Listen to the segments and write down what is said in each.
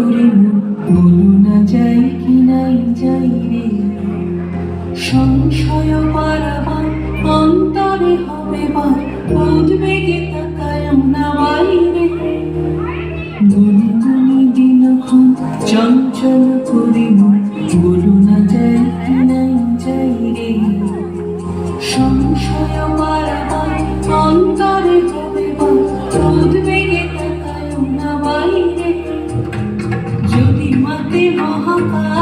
করে বলো না যাই কি নাই, যাই রে। সংশয় পারাবার অন্তরে হবে বা উদ্বেগে তাকায় না বাইরে গুনি গুনি দিনক্ষণ চঞ্চল করে মন বলো না যাই কি নাই, যাই রে। সংশয় papa.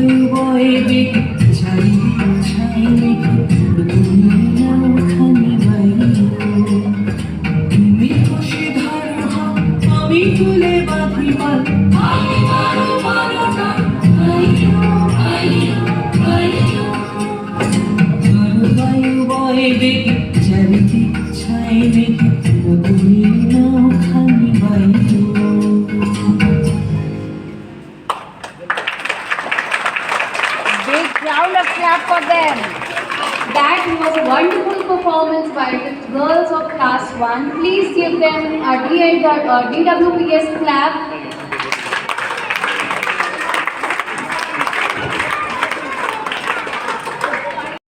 ঘরবায়ু বয়ে বেগে চারিদিক ছাই তুমি তুমি খুশি ধরো আমি তুলে বাঁধি পাল ঘরবায়ু বয়ে বেগে চারিদিক ছাই মেঘে round of clap for them. That was a wonderful performance by the girls of class 1. Please give them a D- uh, DWPS clap